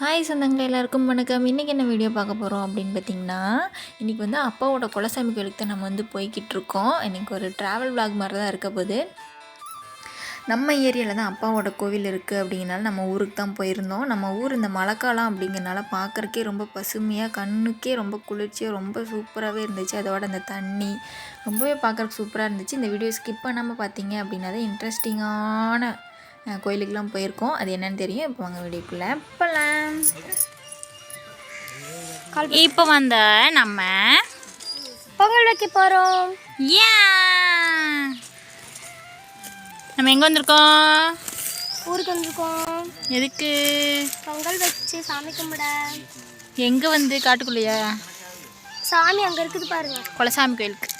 Hi சொந்தங்களே எல்லாருக்கும் வணக்கம். இன்றைக்கி என்ன வீடியோ பார்க்க போகிறோம் அப்படின்னு பார்த்தீங்கன்னா இன்றைக்கி வந்து அப்பாவோட குலசாமி கோயிலுக்கு தான் நம்ம வந்து போய்கிட்டு இருக்கோம். எனக்கு ஒரு ட்ராவல் vlog மாதிரி தான் இருக்க போகுது. நம்ம ஏரியாவில் தான் அப்பாவோட கோவில் இருக்குது அப்படிங்கிறனால நம்ம ஊருக்கு தான் போயிருந்தோம். நம்ம ஊர் இந்த மழைக்காலம் அப்படிங்கிறனால பார்க்குறக்கே ரொம்ப பசுமையாக கண்ணுக்கே ரொம்ப குளிர்ச்சியாக ரொம்ப சூப்பராகவே இருந்துச்சு. அதோட அந்த தண்ணி ரொம்பவே பார்க்குறக்கு சூப்பராக இருந்துச்சு. இந்த வீடியோ ஸ்கிப் பண்ணாமல் பார்த்தீங்க அப்படின்னா தான் இன்ட்ரெஸ்டிங்கான கோயிலுக்கெலாம் போயிருக்கோம். அது என்னன்னு தெரியும். இப்போ வாங்க வீடியோக்குள்ளே போகலாம் இப்போ வந்த நம்ம பொங்கல் வைக்க போகிறோம் ஏன் நம்ம எங்கே வந்திருக்கோம்? ஊருக்கு வந்திருக்கோம். எதுக்கு? பொங்கல் வச்சு சாமி கும்பிட. எங்கே வந்து? காட்டுக்குள்ளையா? சாமி அங்கே இருக்குது பாருங்க. குலசாமி கோயிலுக்கு.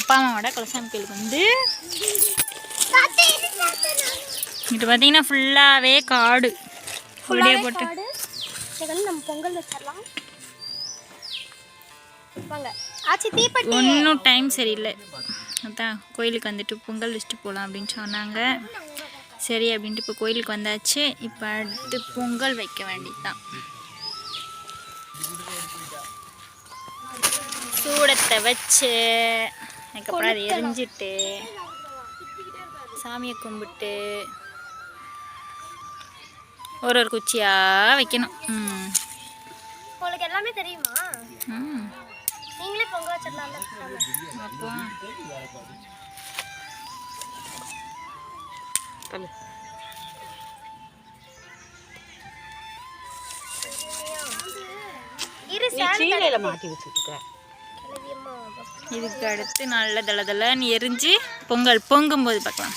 அப்பா அம்மாவோட குலசாமி கோயிலுக்கு வந்து இங்கிட்டு பார்த்தீங்கன்னா ஃபுல்லாகவே காடு. ஃபுல்லாக போட்டு. நம்ம பொங்கல் வச்சிடலாம். ஒன்றும் டைம் சரியில்லை. அதான் கோயிலுக்கு வந்துட்டு பொங்கல் வச்சுட்டு போகலாம் அப்படின்னு சொன்னாங்க. சரி அப்படின்ட்டு இப்போ கோயிலுக்கு வந்தாச்சு. இப்போ அடுத்து பொங்கல் வைக்க வேண்டியதுதான். சூடத்தை வச்சு அதுக்கப்புறம் அதை எரிஞ்சிட்டு சாமியை கும்பிட்டு ஒரு ஒரு குச்சியாக வைக்கணும். ம். உங்களுக்கு எல்லாமே தெரியுமா? ம். நீங்களே பொங்கல் வச்சிடலாம் இதுக்கு அடுத்து நல்ல தள தளன்னு எரிஞ்சு பொங்கல் பொங்கும்போது பார்க்கலாம்.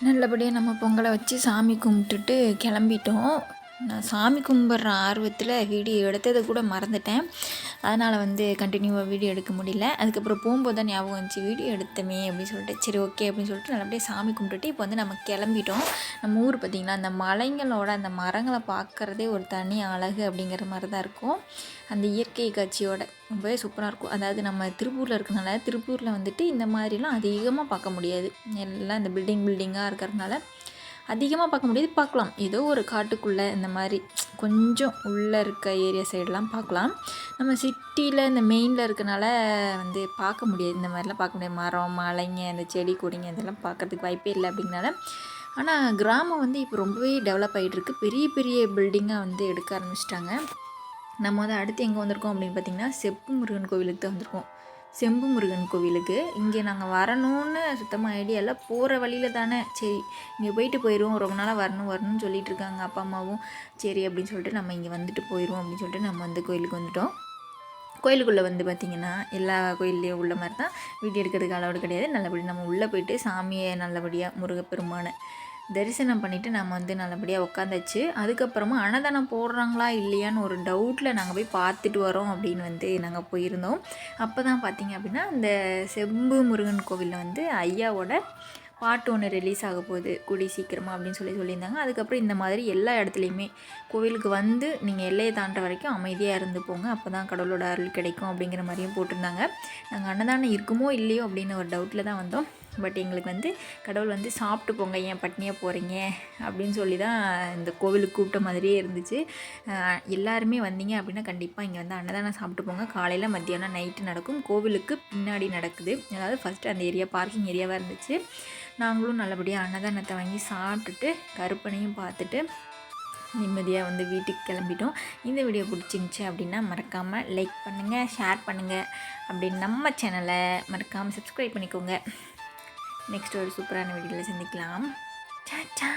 நல்லபடியாக நம்ம பொங்கலை வச்சு சாமி கும்பிட்டுட்டு கிளம்பிட்டோம். நான் சாமி கும்பிட்ற ஆர்வத்தில் வீடியோ எடுத்ததை கூட மறந்துட்டேன். அதனால் வந்து கண்டினியூவாக வீடியோ எடுக்க முடியல. அதுக்கப்புறம் போகும்போது தான் ஞாபகம் வந்துச்சு வீடியோ எடுத்தமே அப்படின்னு சொல்லிட்டு. சரி ஓகே அப்படின்னு சொல்லிட்டு நல்லபடியாக சாமி கும்பிட்டுட்டு இப்போ வந்து நம்ம கிளம்பிட்டோம். நம்ம ஊர் பார்த்திங்கன்னா அந்த மலைங்களோட அந்த மரங்களை பார்க்குறதே ஒரு தனி அழகு அப்படிங்கிற மாதிரி தான் இருக்கும். அந்த இயற்கை காட்சியோட ரொம்பவே சூப்பராக இருக்கும். அதாவது நம்ம திருப்பூரில் இருக்கிறனால திருப்பூரில் வந்துட்டு இந்த மாதிரிலாம் அதிகமாக பார்க்க முடியாது. எல்லாம் இந்த பில்டிங் பில்டிங்காக இருக்கிறதுனால அதிகமாக பார்க்க முடியாது. பார்க்கலாம். ஏதோ ஒரு காட்டுக்குள்ளே இந்த மாதிரி கொஞ்சம் உள்ளே இருக்க ஏரியா சைடெலாம் பார்க்கலாம். நம்ம சிட்டியில் இந்த மெயினில் இருக்கனால வந்து பார்க்க முடியாது. இந்த மாதிரிலாம் பார்க்க முடியாது. மரம் மலைங்க இந்த செடி கொடிங்க இதெல்லாம் பார்க்கறதுக்கு வாய்ப்பே இல்லை அப்படிங்கனால ஆனால் கிராமம் வந்து இப்போ ரொம்பவே டெவலப் ஆகிட்டுருக்கு பெரிய பெரிய பில்டிங்காக வந்து எடுக்க ஆரம்பிச்சிட்டாங்க. நம்ம வந்து அடுத்து எங்கே வந்திருக்கோம் அப்படின்னு பார்த்தீங்கன்னா செப்பு முருகன் கோவிலுக்கு தான் வந்திருக்கோம். செம்பு முருகன் கோவிலுக்கு. இங்கே நாங்கள் வரணும்னு சுத்தமாக ஐடியா இல்லை. போகிற வழியில் தானே. சரி இங்கே போயிட்டு போயிடுவோம் ரொம்ப நாளாக வரணும் வரணும்னு சொல்லிட்டு இருக்காங்க அப்பா அம்மாவும். சரி அப்படின்னு சொல்லிட்டு நம்ம இங்கே வந்துட்டு போயிடுவோம் அப்படின்னு சொல்லிட்டு நம்ம வந்து கோயிலுக்கு வந்துட்டோம். கோயிலுக்குள்ளே வந்து பார்த்திங்கன்னா எல்லா கோயில்லையும் உள்ள மாதிரி தான் வீடியோ எடுக்கிறதுக்கு அளவு கிடையாது. நல்லபடி நம்ம உள்ளே போயிட்டு சாமியை நல்லபடியாக முருகப்பெருமானை தரிசனம் பண்ணிவிட்டு நம்ம வந்து நல்லபடியாக உட்காந்துச்சு அதுக்கப்புறமா அன்னதானம் போடுறாங்களா இல்லையான்னு ஒரு டவுட்டில் நாங்கள் போய் பார்த்துட்டு வரோம் அப்படின்னு வந்து நாங்கள் போயிருந்தோம். அப்போ தான் பார்த்தீங்க அப்படின்னா அந்த செம்பு முருகன் கோவிலில் வந்து ஐயாவோட பாட்டு ஒன்று ரிலீஸ் ஆக போகுது. கூடி சீக்கிரமாக அப்படின்னு சொல்லி சொல்லியிருந்தாங்க. அதுக்கப்புறம் இந்த மாதிரி எல்லா இடத்துலையுமே கோவிலுக்கு வந்து நீங்கள் எல்லையை தாண்டுற வரைக்கும் அமைதியாக இருந்து போங்க. அப்போ தான் கடவுளோட அருள் கிடைக்கும் அப்படிங்கிற மாதிரியும் போட்டிருந்தாங்க. நாங்கள் அன்னதானம் இருக்குமோ இல்லையோ அப்படின்னு ஒரு டவுட்டில் தான் வந்தோம். பட் எங்களுக்கு வந்து கடவுள் வந்து சாப்பிட்டு போங்க ஏன் பட்னியாக போகிறீங்க அப்படின்னு சொல்லி தான் இந்த கோவிலுக்கு கூப்பிட்ட மாதிரியே இருந்துச்சு. எல்லாருமே வந்தீங்க அப்படின்னா கண்டிப்பாக இங்கே வந்து அன்னதானம் சாப்பிட்டு போங்க. காலையில் மத்தியானம் நைட்டு நடக்கும். கோவிலுக்கு பின்னாடி நடக்குது. அதாவது ஃபஸ்ட்டு அந்த ஏரியா பார்க்கிங் ஏரியாவாக இருந்துச்சு. நாங்களும் நல்லபடியாக அன்னதானத்தை வாங்கி சாப்பிட்டுட்டு கருப்பனையும் பார்த்துட்டு நிம்மதியாக வந்து வீட்டுக்கு கிளம்பிட்டோம். இந்த வீடியோ பிடிச்சிருந்துச்சி அப்படின்னா மறக்காமல் லைக் பண்ணுங்கள் ஷேர் பண்ணுங்கள் அப்படின்னு நம்ம சேனலை மறக்காமல் சப்ஸ்கிரைப் பண்ணிக்கோங்க. நெக்ஸ்ட் ஒரு சூப்பரான வீடியோவில் சந்திக்கலாம். டாட்டா